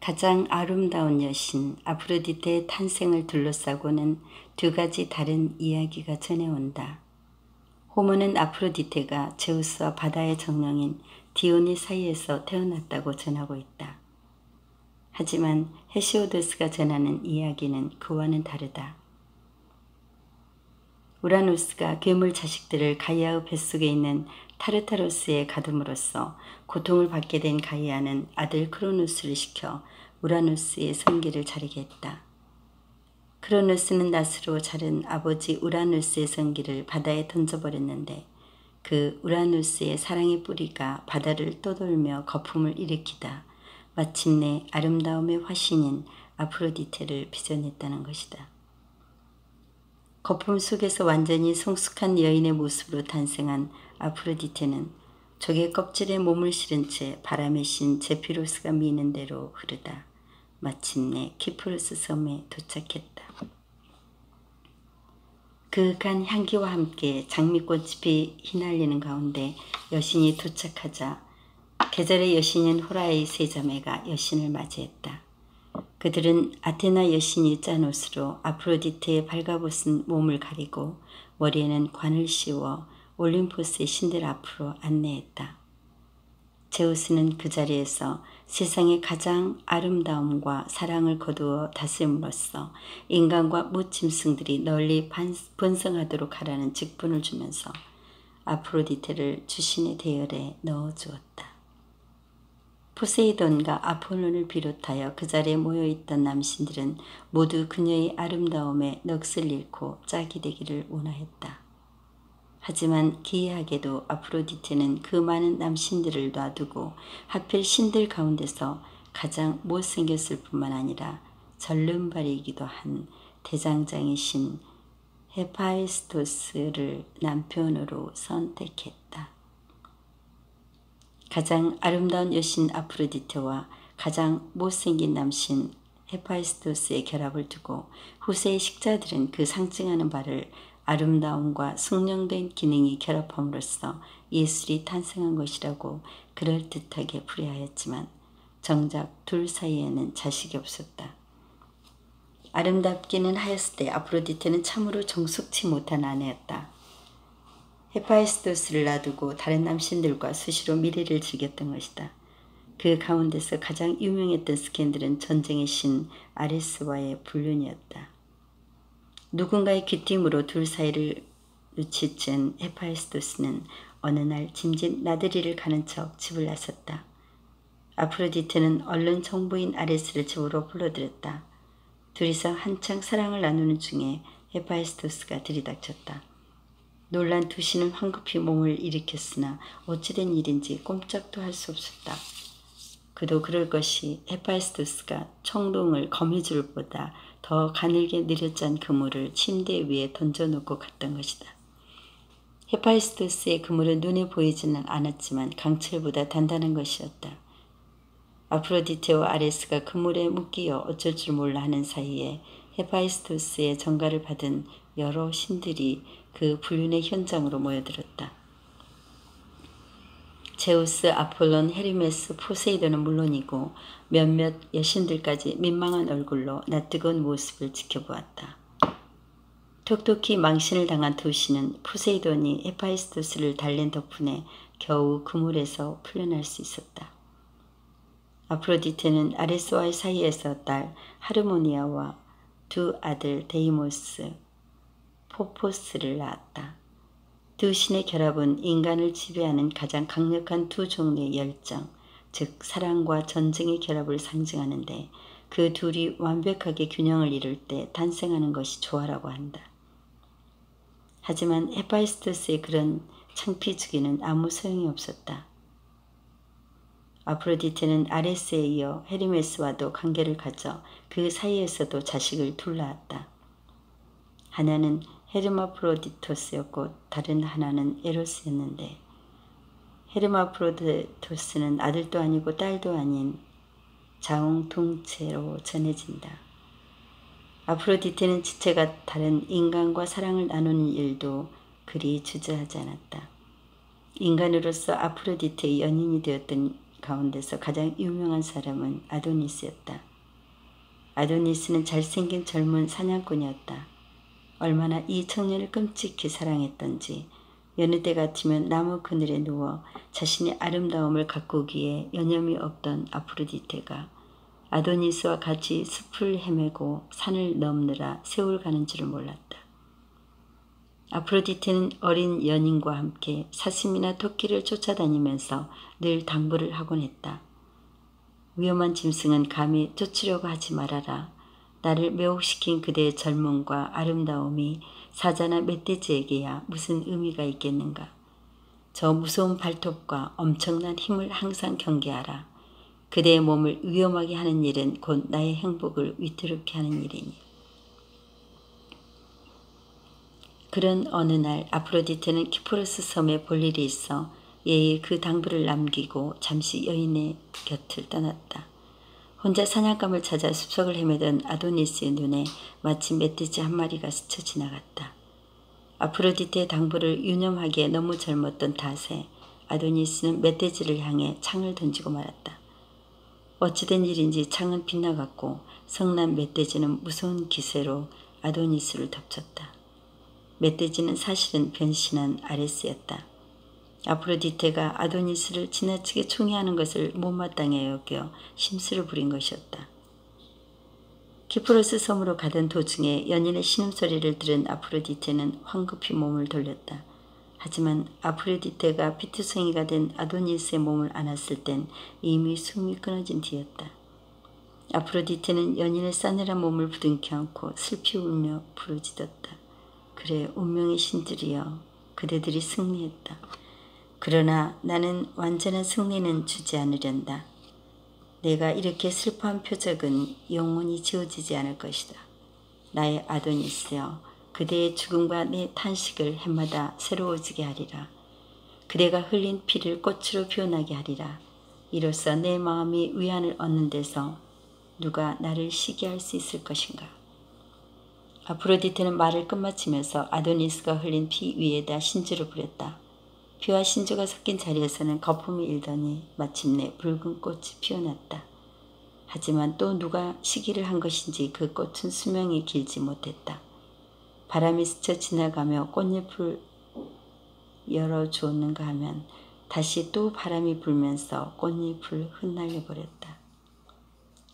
가장 아름다운 여신 아프로디테의 탄생을 둘러싸고는 두 가지 다른 이야기가 전해온다. 호모는 아프로디테가 제우스와 바다의 정령인 디오니 사이에서 태어났다고 전하고 있다. 하지만 헤시오도스가 전하는 이야기는 그와는 다르다. 우라누스가 괴물 자식들을 가이아의 뱃속에 있는 타르타로스에 가둠으로써 고통을 받게 된 가이아는 아들 크로누스를 시켜 우라누스의 성기를 자르게 했다. 크로누스는 낫으로 자른 아버지 우라누스의 성기를 바다에 던져버렸는데 그 우라누스의 사랑의 뿌리가 바다를 떠돌며 거품을 일으키다 마침내 아름다움의 화신인 아프로디테를 빚어냈다는 것이다. 거품 속에서 완전히 성숙한 여인의 모습으로 탄생한 아프로디테는 조개 껍질에 몸을 실은 채 바람의 신 제피로스가 미는 대로 흐르다 마침내 키프로스 섬에 도착했다. 그윽한 향기와 함께 장미꽃이 휘날리는 가운데 여신이 도착하자 계절의 여신인 호라의 세 자매가 여신을 맞이했다. 그들은 아테나 여신이 짠 옷으로 아프로디테의 발가벗은 몸을 가리고 머리에는 관을 씌워 올림포스의 신들 앞으로 안내했다. 제우스는 그 자리에서 세상의 가장 아름다움과 사랑을 거두어 다스림으로써 인간과 무짐승들이 널리 번성하도록 하라는 직분을 주면서 아프로디테를 주신의 대열에 넣어주었다. 포세이돈과 아폴론을 비롯하여 그 자리에 모여있던 남신들은 모두 그녀의 아름다움에 넋을 잃고 짝이 되기를 원하였다. 하지만 기이하게도 아프로디테는 그 많은 남신들을 놔두고 하필 신들 가운데서 가장 못생겼을 뿐만 아니라 절름발이기도 한 대장장이 신 헤파이스토스를 남편으로 선택했다. 가장 아름다운 여신 아프로디테와 가장 못생긴 남신 헤파이스토스의 결합을 두고 후세의 식자들은 그 상징하는 바를 아름다움과 숙련된 기능이 결합함으로써 예술이 탄생한 것이라고 그럴듯하게 풀이하였지만 정작 둘 사이에는 자식이 없었다. 아름답기는 하였을 때 아프로디테는 참으로 정숙치 못한 아내였다. 헤파이스토스를 놔두고 다른 남신들과 수시로 미래를 즐겼던 것이다. 그 가운데서 가장 유명했던 스캔들은 전쟁의 신 아레스와의 불륜이었다. 누군가의 귀띔으로 둘 사이를 눈치챈 헤파이스토스는 어느 날 짐짓 나들이를 가는 척 집을 나섰다. 아프로디테는 얼른 정부인 아레스를 집으로 불러들였다. 둘이서 한창 사랑을 나누는 중에 헤파이스토스가 들이닥쳤다. 놀란 두 신은 황급히 몸을 일으켰으나 어찌된 일인지 꼼짝도 할 수 없었다. 그도 그럴 것이 헤파이스토스가 청동을 거미줄보다 더 가늘게 느려짠 그물을 침대 위에 던져놓고 갔던 것이다. 헤파이스토스의 그물은 눈에 보이지는 않았지만 강철보다 단단한 것이었다. 아프로디테와 아레스가 그물에 묶이어 어쩔 줄 몰라 하는 사이에 헤파이스토스의 전가를 받은 여러 신들이 그 불륜의 현장으로 모여들었다. 제우스, 아폴론, 헤르메스, 포세이돈은 물론이고 몇몇 여신들까지 민망한 얼굴로 낯뜨거운 모습을 지켜보았다. 톡톡히 망신을 당한 도시는 포세이돈이 헤파이스토스를 달랜 덕분에 겨우 그물에서 풀려날 수 있었다. 아프로디테는 아레스와의 사이에서 딸 하르모니아와 두 아들 데이모스, 포포스를 낳았다. 두 신의 결합은 인간을 지배하는 가장 강력한 두 종류의 열정, 즉 사랑과 전쟁의 결합을 상징하는데 그 둘이 완벽하게 균형을 이룰 때 탄생하는 것이 조화라고 한다. 하지만 헤파이스토스의 그런 창피 주기는 아무 소용이 없었다. 아프로디테는 아레스에 이어 헤르메스와도 관계를 가져 그 사이에서도 자식을 둘 낳았다. 하나는 헤르마프로디토스였고 다른 하나는 에로스였는데 헤르마프로디토스는 아들도 아니고 딸도 아닌 자웅동체로 전해진다. 아프로디테는 지체가 다른 인간과 사랑을 나누는 일도 그리 주저하지 않았다. 인간으로서 아프로디테의 연인이 되었던 가운데서 가장 유명한 사람은 아도니스였다. 아도니스는 잘생긴 젊은 사냥꾼이었다. 얼마나 이 청년을 끔찍히 사랑했던지 여느 때 같으면 나무 그늘에 누워 자신의 아름다움을 가꾸기에 여념이 없던 아프로디테가 아도니스와 같이 숲을 헤매고 산을 넘느라 세월 가는 줄을 몰랐다. 아프로디테는 어린 연인과 함께 사슴이나 토끼를 쫓아다니면서 늘 당부를 하곤 했다. 위험한 짐승은 감히 쫓으려고 하지 말아라. 나를 매혹시킨 그대의 젊음과 아름다움이 사자나 멧돼지에게야 무슨 의미가 있겠는가. 저 무서운 발톱과 엄청난 힘을 항상 경계하라. 그대의 몸을 위험하게 하는 일은 곧 나의 행복을 위태롭게 하는 일이니. 그런 어느 날 아프로디테는 키프로스 섬에 볼 일이 있어 예의 그 당부를 남기고 잠시 여인의 곁을 떠났다. 혼자 사냥감을 찾아 숲속을 헤매던 아도니스의 눈에 마치 멧돼지 한 마리가 스쳐 지나갔다. 아프로디테의 당부를 유념하기에 너무 젊었던 탓에 아도니스는 멧돼지를 향해 창을 던지고 말았다. 어찌된 일인지 창은 빗나갔고 성난 멧돼지는 무서운 기세로 아도니스를 덮쳤다. 멧돼지는 사실은 변신한 아레스였다. 아프로디테가 아도니스를 지나치게 총애하는 것을 못마땅해 여겨 심술을 부린 것이었다. 키프로스 섬으로 가던 도중에 연인의 신음소리를 들은 아프로디테는 황급히 몸을 돌렸다. 하지만 아프로디테가 피투성이가 된 아도니스의 몸을 안았을 땐 이미 숨이 끊어진 뒤였다. 아프로디테는 연인의 싸늘한 몸을 부둥켜 안고 슬피 울며 부르짖었다. 그래 운명의 신들이여 그대들이 승리했다. 그러나 나는 완전한 승리는 주지 않으련다. 내가 이렇게 슬퍼한 표적은 영원히 지워지지 않을 것이다. 나의 아도니스여 그대의 죽음과 내 탄식을 해마다 새로워지게 하리라. 그대가 흘린 피를 꽃으로 피어나게 하리라. 이로써 내 마음이 위안을 얻는 데서 누가 나를 시기할 수 있을 것인가. 아프로디테는 말을 끝마치면서 아도니스가 흘린 피 위에다 신주를 부렸다. 피와 신주가 섞인 자리에서는 거품이 일더니 마침내 붉은 꽃이 피어났다. 하지만 또 누가 시기를 한 것인지 그 꽃은 수명이 길지 못했다. 바람이 스쳐 지나가며 꽃잎을 열어주었는가 하면 다시 또 바람이 불면서 꽃잎을 흩날려 버렸다.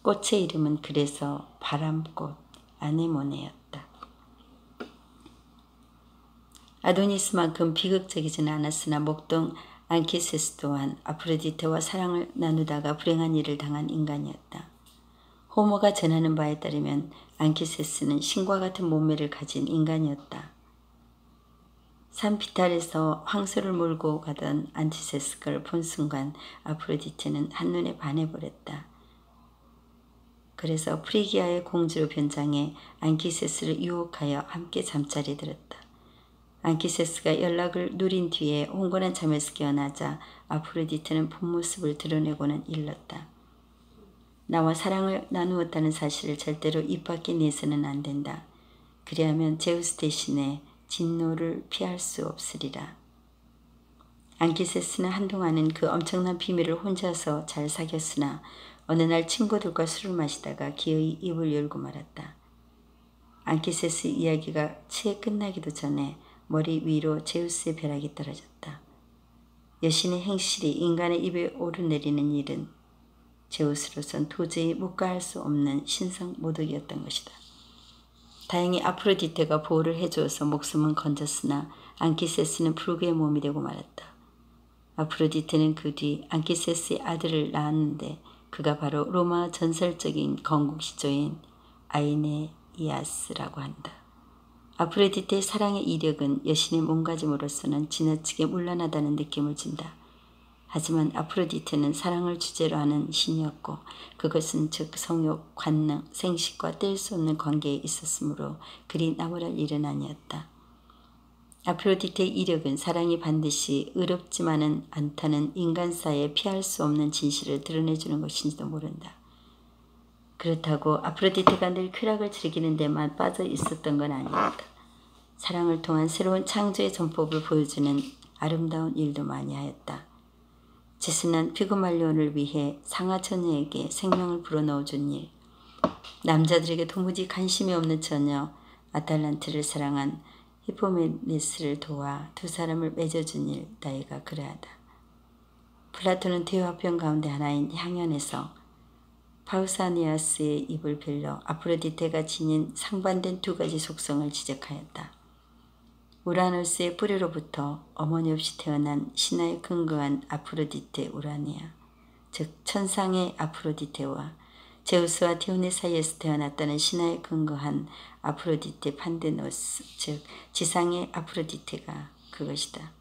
꽃의 이름은 그래서 바람꽃 아네모네였다. 아도니스만큼 비극적이지는 않았으나 목동 안키세스 또한 아프로디테와 사랑을 나누다가 불행한 일을 당한 인간이었다. 호모가 전하는 바에 따르면 안키세스는 신과 같은 몸매를 가진 인간이었다. 산피탈에서 황소를 몰고 가던 안티세스를 본 순간 아프로디테는 한눈에 반해버렸다. 그래서 프리기아의 공주로 변장해 안키세스를 유혹하여 함께 잠자리에 들었다. 안키세스가 연락을 누린 뒤에 홍건한 잠에서 깨어나자 아프로디테는 본 모습을 드러내고는 일렀다. 나와 사랑을 나누었다는 사실을 절대로 입 밖에 내서는 안 된다. 그리하면 제우스 대신에 진노를 피할 수 없으리라. 안키세스는 한동안은 그 엄청난 비밀을 혼자서 잘 사귀었으나 어느 날 친구들과 술을 마시다가 기어이 입을 열고 말았다. 안키세스 이야기가 채 끝나기도 전에 머리 위로 제우스의 벼락이 떨어졌다. 여신의 행실이 인간의 입에 오르내리는 일은 제우스로선 도저히 묵과할 수 없는 신성 모독이었던 것이다. 다행히 아프로디테가 보호를 해주어서 목숨은 건졌으나 안키세스는 불구의 몸이 되고 말았다. 아프로디테는 그 뒤 안키세스의 아들을 낳았는데 그가 바로 로마 전설적인 건국시조인 아이네이아스라고 한다. 아프레디테의 사랑의 이력은 여신의 몸가짐으로서는 지나치게 문란하다는 느낌을 준다. 하지만 아프로디테는 사랑을 주제로 하는 신이었고 그것은 즉 성욕, 관능, 생식과 뗄 수 없는 관계에 있었으므로 그리 나무랄 일은 아니었다. 아프로디테의 이력은 사랑이 반드시 의롭지만은 않다는 인간사에 피할 수 없는 진실을 드러내주는 것인지도 모른다. 그렇다고 아프로디테가 늘 쾌락을 즐기는 데만 빠져 있었던 건 아니었다. 사랑을 통한 새로운 창조의 전법을 보여주는 아름다운 일도 많이 하였다. 제스는 피그말리온을 위해 상하 처녀에게 생명을 불어넣어준 일, 남자들에게 도무지 관심이 없는 처녀 아탈란트를 사랑한 히포메네스를 도와 두 사람을 맺어준 일 나이가 그러하다. 플라톤은 대화편 가운데 하나인 향연에서 파우사니아스의 입을 빌려 아프로디테가 지닌 상반된 두 가지 속성을 지적하였다. 우라노스의 뿌리로부터 어머니 없이 태어난 신화에 근거한 아프로디테 우라니아, 즉 천상의 아프로디테와 제우스와 디오네 사이에서 태어났다는 신화에 근거한 아프로디테 판데노스, 즉 지상의 아프로디테가 그것이다.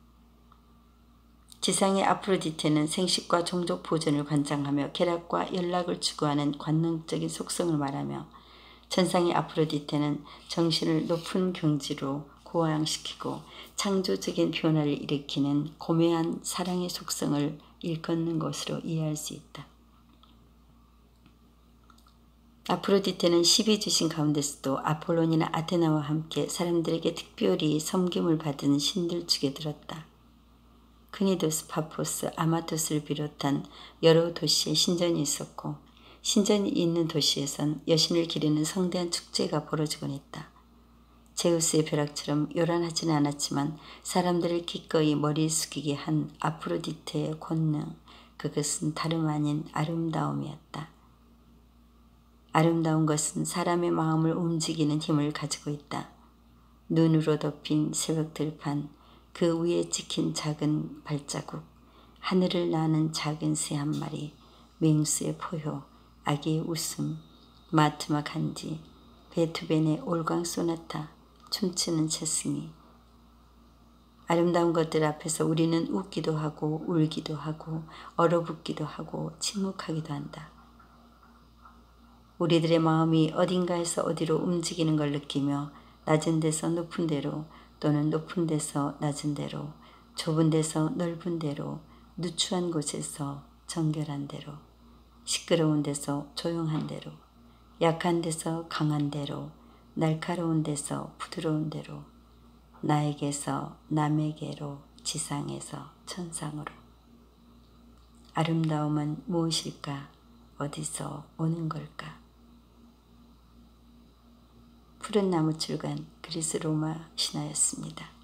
지상의 아프로디테는 생식과 종족 보존을 관장하며 쾌락과 연락을 추구하는 관능적인 속성을 말하며 천상의 아프로디테는 정신을 높은 경지로 고양시키고 창조적인 변화를 일으키는 고매한 사랑의 속성을 일컫는 것으로 이해할 수 있다. 아프로디테는 12주신 가운데서도 아폴론이나 아테나와 함께 사람들에게 특별히 섬김을 받은 신들 축에 들었다. 크니도스, 파포스, 아마토스를 비롯한 여러 도시에 신전이 있었고 신전이 있는 도시에선 여신을 기리는 성대한 축제가 벌어지곤 했다. 제우스의 벼락처럼 요란하지는 않았지만 사람들을 기꺼이 머리 숙이게 한 아프로디테의 권능, 그것은 다름 아닌 아름다움이었다. 아름다운 것은 사람의 마음을 움직이는 힘을 가지고 있다. 눈으로 덮인 새벽 들판, 그 위에 찍힌 작은 발자국, 하늘을 나는 작은 새 한 마리, 맹수의 포효, 아기의 웃음, 마트마 간지, 베토벤의 올광 소나타, 춤추는 채승이 아름다운 것들 앞에서 우리는 웃기도 하고 울기도 하고 얼어붙기도 하고 침묵하기도 한다. 우리들의 마음이 어딘가에서 어디로 움직이는 걸 느끼며 낮은 데서 높은 데로 또는 높은 데서 낮은 데로 좁은 데서 넓은 데로 누추한 곳에서 정결한 데로 시끄러운 데서 조용한 데로 약한 데서 강한 데로 날카로운 데서 부드러운 데로 나에게서 남에게로 지상에서 천상으로 아름다움은 무엇일까? 어디서 오는 걸까? 푸른 나무 출간 그리스 로마 신화였습니다.